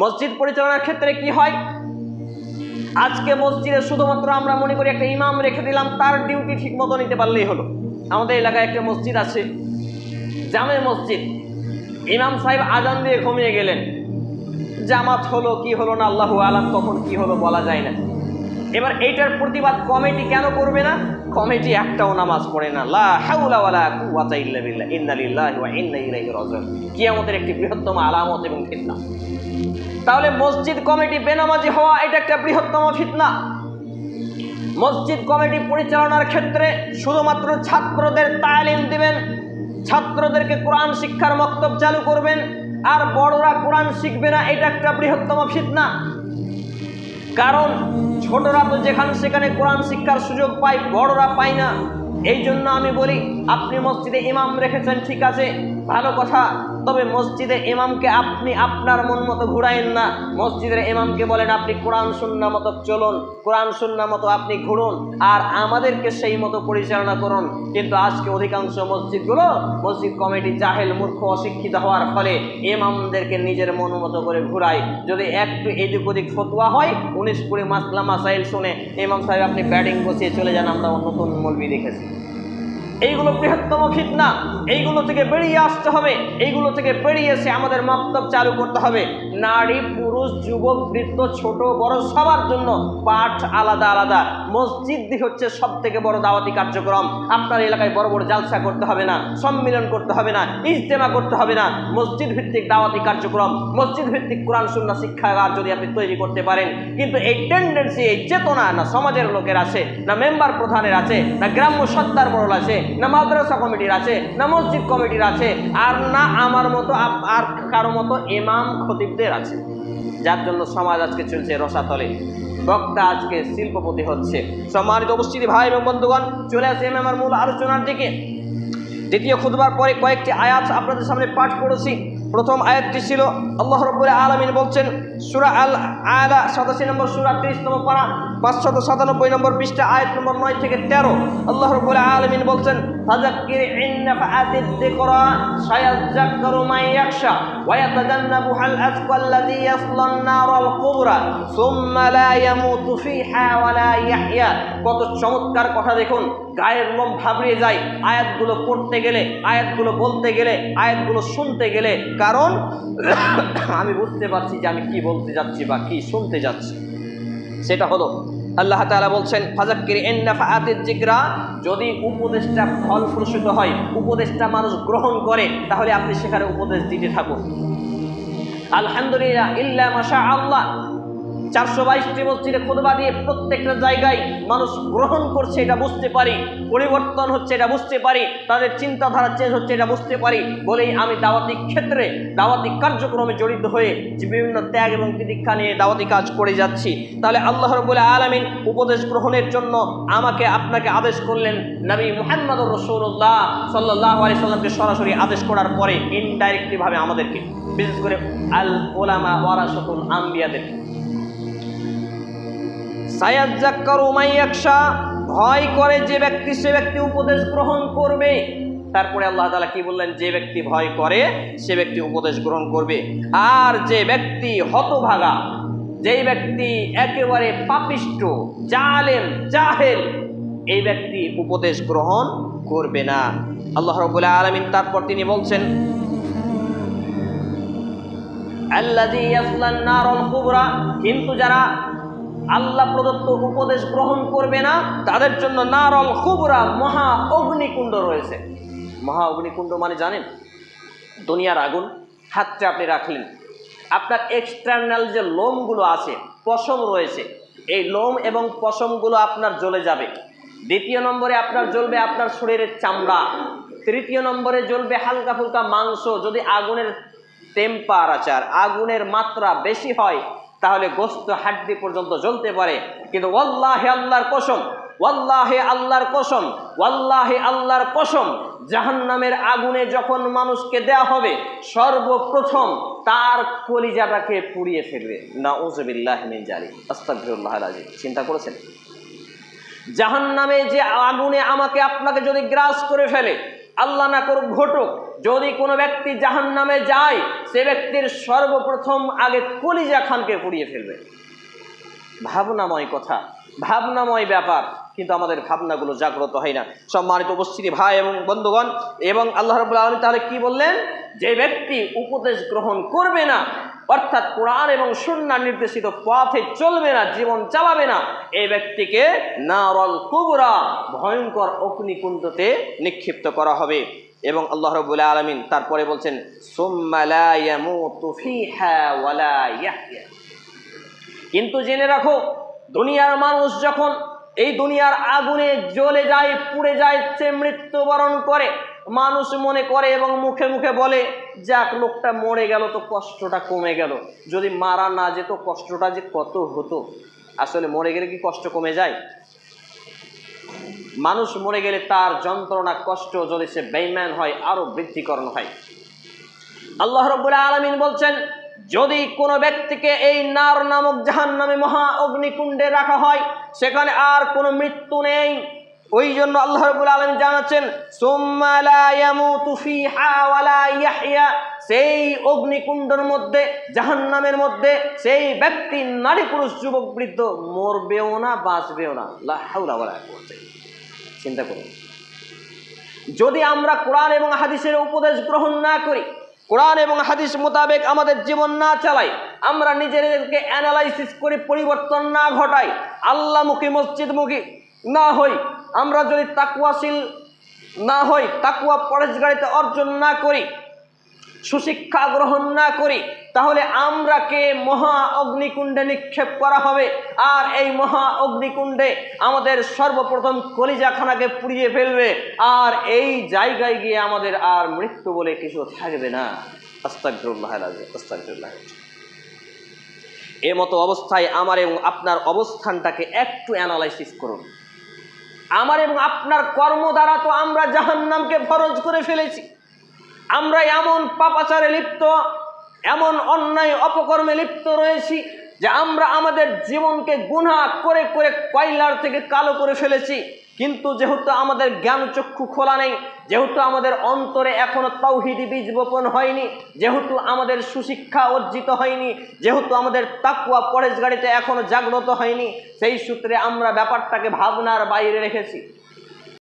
মসজিদ পরিচালনার ক্ষেত্রে কি হয়? আজকে মসজিদে শুধুমাত্র আমরা মনে করি একটা ইমাম রেখে দিলাম, তার ডিউটি ঠিক মতো নিতে পারলেই হলো। আমাদের এলাকায় একটা মসজিদ আছে, জামে মসজিদ। ইমাম সাহেব আজান দিয়ে ঘুমিয়ে গেলেন। জামাত হলো কি হলো না, আল্লাহ আলাম কখন কি হলো বলা যায় না। এবার এইটার প্রতিবাদ কমিটি কেন করবে না? কমিটি একটাও নামাজ পড়ে না। কিয়ামতের একটি বৃহত্তম আলামত এবং ফিতনা। তাহলে মসজিদ কমিটি বেনামাজি হওয়া এটা একটা বৃহত্তম ফিতনা। মসজিদ কমিটি পরিচালনার ক্ষেত্রে শুধুমাত্র ছাত্রদের তালিম দিবেন, ছাত্রদেরকে কোরআন শিক্ষার মক্তব চালু করবেন, আর বড়রা কোরআন শিখবে না, এটা একটা বৃহত্তম ফিতনা। কারণ ছোটরা তো যেখানে সেখানে কোরআন শিক্ষার সুযোগ পায়, বড়রা পায় না। এই জন্য আমি বলি, আপনি মসজিদে ইমাম রেখেছেন, ঠিক আছে, ভালো কথা। তবে মসজিদে ইমামকে আপনি আপনার মন মতো ঘুরাইন না। মসজিদের ইমামকে বলেন, আপনি কোরআন সুন্না মতো চলুন, কোরআন সুন্না মতো আপনি ঘুরুন আর আমাদেরকে সেই মতো পরিচালনা করুন। কিন্তু আজকে অধিকাংশ মসজিদগুলো মসজিদ কমিটি জাহেল, মূর্খ, অশিক্ষিত হওয়ার ফলে ইমামদেরকে নিজের মন মতো করে ঘুরায়। যদি একটু এদিক ওদিক ফতুয়া হয়, উনিশ কুড়ি মাসলা মাসাইল শুনে ইমাম সাহেব, আপনি ব্যাটিং বসিয়ে চলে যান, আমরা নতুন মলবি দেখেছি। এইগুলো বৃহত্তম ফিতনা। এইগুলো থেকে বেরিয়ে আসতে হবে। এইগুলো থেকে বেরিয়ে এসে আমাদের মক্তব চালু করতে হবে। নারী, পুরুষ, যুবক, বৃদ্ধ, ছোট, বড় সবার জন্য পাঠ আলাদা আলাদা। মসজিদ হচ্ছে সব থেকে বড় দাওয়াতি কার্যক্রম। আপনার এলাকায় বড় বড় জালসা করতে হবে না, সম্মিলন করতে হবে না, ইজতেমা করতে হবে না। মসজিদ ভিত্তিক দাওয়াতি কার্যক্রম, মসজিদ ভিত্তিক কোরআন শূন্য শিক্ষাগার যদি আপনি তৈরি করতে পারেন। কিন্তু এই টেন্ডেন্সি এই চেতনা না সমাজের লোকের আছে, না মেম্বার প্রধানের আছে, না গ্রাম্য সত্তার বড় আছে না মাদ্রাসা কমিটির আছে, না মসজিদ কমিটির আছে, আর না আমার মতো আর কারও মতো এমাম খতিবদের আছে। যার জন্য সমাজ আজকে চলছে রসাতলে। বক্তা আজকে শিল্পপতি হচ্ছে। সম্মানিত উপস্থিতি, ভাই এবং বন্ধুগণ, চলে আসে আমার মূল আলোচনার দিকে। দ্বিতীয় খুদবার পরে কয়েকটি আয়াত আপনাদের সামনে পাঠ করেছি। প্রথম আয়াতটি ছিল, আল্লাহ রব্বুল আলমিন বলছেন, সুরা আল আয়াদা সাতাশি নম্বর সুরা তিরিশতম পারা, পাঁচশত সাতানব্বই নম্বর পৃষ্ঠা, আয়াত নম্বর নয় থেকে তেরো। আল্লাহ রব্বুল আলমিন বলছেন আল কত চমৎকার কথা দেখুন, গায়ের লোম ভাবড়িয়ে যায়, আয়াতগুলো পড়তে গেলে, আয়াতগুলো বলতে গেলে, আয়াতগুলো শুনতে গেলে কারণ আমি বুঝতে পারছি যে আমি কি বলতে যাচ্ছি বা কি শুনতে যাচ্ছি। সেটা হলো, আল্লাহ তালা বলছেন ফাজাক্কির ইন্নাফাআতিজ জিকরা যদি উপদেশটা ফলপ্রসূত হয়, উপদেশটা মানুষ গ্রহণ করে, তাহলে আপনি সেখানে উপদেশ দিতে থাকুন। আলহামদুলিল্লাহ, ইল্লা মাশা আল্লাহ চারশো বাইশটি মসজিদে খুদবা দিয়ে প্রত্যেকটা জায়গায় মানুষ গ্রহণ করছে, এটা বুঝতে পারি। পরিবর্তন হচ্ছে, এটা বুঝতে পারি। তাদের চিন্তাধারা চেঞ্জ হচ্ছে, এটা বুঝতে পারি। বলেই আমি দাওয়াতি ক্ষেত্রে, দাওয়াতি কার্যক্রমে জড়িত হয়ে যে বিভিন্ন ত্যাগ এবং তিদীক্ষা নিয়ে দাওয়াতি কাজ করে যাচ্ছি। তাহলে আল্লাহ রবুল্লা আলমিন উপদেশ গ্রহণের জন্য আমাকে আপনাকে আদেশ করলেন নবী মুহাম্মদ রসৌল্লাহ সাল্লাহ আলি সাল্লামকে সরাসরি আদেশ করার পরে ইনডাইরেক্টলিভাবে আমাদেরকে, বিশেষ করে আল ওলামা ওয়ারাসতুল আম্বিয়াদেরকে সায়াজ্জাক্কারু মাইয়াকশা ভয় করে যে ব্যক্তি, সে ব্যক্তি উপদেশ গ্রহণ করবে। তারপরে আল্লাহ তালা কি বললেন? যে ব্যক্তি ভয় করে, সে ব্যক্তি উপদেশ গ্রহণ করবে। আর যে ব্যক্তি হতভাগা, যেই ব্যক্তি একেবারে পাপিষ্ট, জালেম, জাহেল, এই ব্যক্তি উপদেশ গ্রহণ করবে না। আল্লাহ রবুল্লাহ আলমিন তারপর তিনি বলছেন কিন্তু যারা আল্লাহ প্রদত্ত উপদেশ গ্রহণ করবে না, তাদের জন্য নারল খুবরা মহা অগ্নিকুণ্ড রয়েছে। মহা অগ্নিকুণ্ড মানে জানেন, দুনিয়ার আগুন, হাতটা আপনি রাখলেন। আপনার এক্সটার্নাল যে লোমগুলো আছে, পশম রয়েছে, এই লোম এবং পশমগুলো আপনার জ্বলে যাবে। দ্বিতীয় নম্বরে আপনার জ্বলবে আপনার শরীরের চামড়া। তৃতীয় নম্বরে জ্বলবে হালকা ফুলকা মাংস। যদি আগুনের টেম্পারেচার আগুনের মাত্রা বেশি হয় তাহলে গোস্ত হাড্ডি পর্যন্ত জ্বলতে পারে। কিন্তু ওয়াল্লাহে আল্লাহর কসম, ওয়াল্লাহে আল্লাহর কসম, ওয়াল্লাহে আল্লাহর কসম, জাহান্নামের আগুনে যখন মানুষকে দেয়া হবে, সর্বপ্রথম তার কলিজাটাকে পুড়িয়ে ফেলবে। না ওজবিল্লাহ জালি আস্তাগফিরুল্লাহ আলাজিম চিন্তা করেছেন? জাহান্নামে যে আগুনে আমাকে আপনাকে যদি গ্রাস করে ফেলে আল্লাহ না করুক, ঘটুক। যদি কোনো ব্যক্তি জাহান্নামে যায়, সে ব্যক্তির সর্বপ্রথম আগে কলিজা খানকে পুড়িয়ে ফেলবে। ভাবনাময় কথা, ভাবনাময় ব্যাপার। কিন্তু আমাদের ভাবনাগুলো জাগ্রত হয় না। সম্মানিত উপস্থিতি ভাই এবং বন্ধুগণ, এবং আল্লাহ রবুল্লা আলমী তাহলে কি বললেন? যে ব্যক্তি উপদেশ গ্রহণ করবে না অর্থাৎ কোরআন এবং সুন্নাহ নির্দেশিত পথে চলবে না, জীবন চালাবে না। এই ব্যক্তিকে নারল কুবরা, ভয়ঙ্কর অগ্নিকুণ্ডতে নিক্ষিপ্ত করা হবে। এবং আল্লাহ রবুল্লা আলমিন তারপরে বলছেন কিন্তু জেনে রাখো, দুনিয়ার মানুষ যখন এই দুনিয়ার আগুনে জ্বলে যায়, পুড়ে যায়, সে মৃত্যুবরণ করে মানুষ মনে করে এবং মুখে মুখে বলে, যাক, লোকটা মরে গেল তো কষ্টটা কমে গেল। যদি মারা না যেত, কষ্টটা যে কত হতো? আসলে মরে গেলে কি কষ্ট কমে যায়? মানুষ মরে গেলে তার যন্ত্রণা, কষ্ট যদি সে বেইম্যান হয়, আরও বৃদ্ধিকরণ হয়। আল্লাহ রব্বুল আলমিন বলছেন, যদি কোনো ব্যক্তিকে এই নার নামক জাহান নামে মহা অগ্নিকুণ্ডে রাখা হয়, সেখানে আর কোনো মৃত্যু নেই। ওই জন্য আল্লাহ রবুল আলম জানাচ্ছেন সেই অগ্নিকুণ্ডের মধ্যে, জাহান্নামের মধ্যে, সেই ব্যক্তি, নারী, পুরুষ, যুবক, বৃদ্ধ, মরবেও না, বাঁচবেও না। চিন্তা করুন যদি আমরা কোরআন এবং হাদিসের উপদেশ গ্রহণ না করি, কোরআন এবং হাদিস মোতাবেক আমাদের জীবন না চালাই, আমরা নিজেদেরকে অ্যানালাইসিস করে পরিবর্তন না ঘটাই আল্লাহমুখী মসজিদমুখী না হই আমরা যদি তাকুয়াশীল না হই তাকুয়া পরেশগাড়িতে অর্জন না করি সুশিক্ষা গ্রহণ না করি তাহলে আমরাকে মহা অগ্নিকুণ্ডে নিক্ষেপ করা হবে। আর এই মহা অগ্নিকুণ্ডে আমাদের সর্বপ্রথম কলিজাখানাকে পুড়িয়ে ফেলবে। আর এই জায়গায় গিয়ে আমাদের আর মৃত্যু বলে কিছু থাকবে না। আল-আযীম, এ মতো অবস্থায় আমার এবং আপনার অবস্থানটাকে একটু অ্যানালাইসিস করুন। আমার এবং আপনার কর্ম দ্বারা তো আমরা জাহান্নামকে ফরজ করে ফেলেছি। আমরা এমন পাপাচারে লিপ্ত, এমন অন্যায় অপকর্মে লিপ্ত রয়েছি যে আমরা আমাদের জীবনকে গুণা করে করে কয়লার থেকে কালো করে ফেলেছি। কিন্তু যেহেতু আমাদের জ্ঞান চক্ষু খোলা নেই, যেহেতু আমাদের অন্তরে এখনও তৌহিদি বীজ বপন হয়নি, যেহেতু আমাদের সুশিক্ষা অর্জিত হয়নি, যেহেতু আমাদের তাকুয়া পরেশ গাড়িতে এখনও জাগ্রত হয়নি, সেই সূত্রে আমরা ব্যাপারটাকে ভাবনার বাইরে রেখেছি।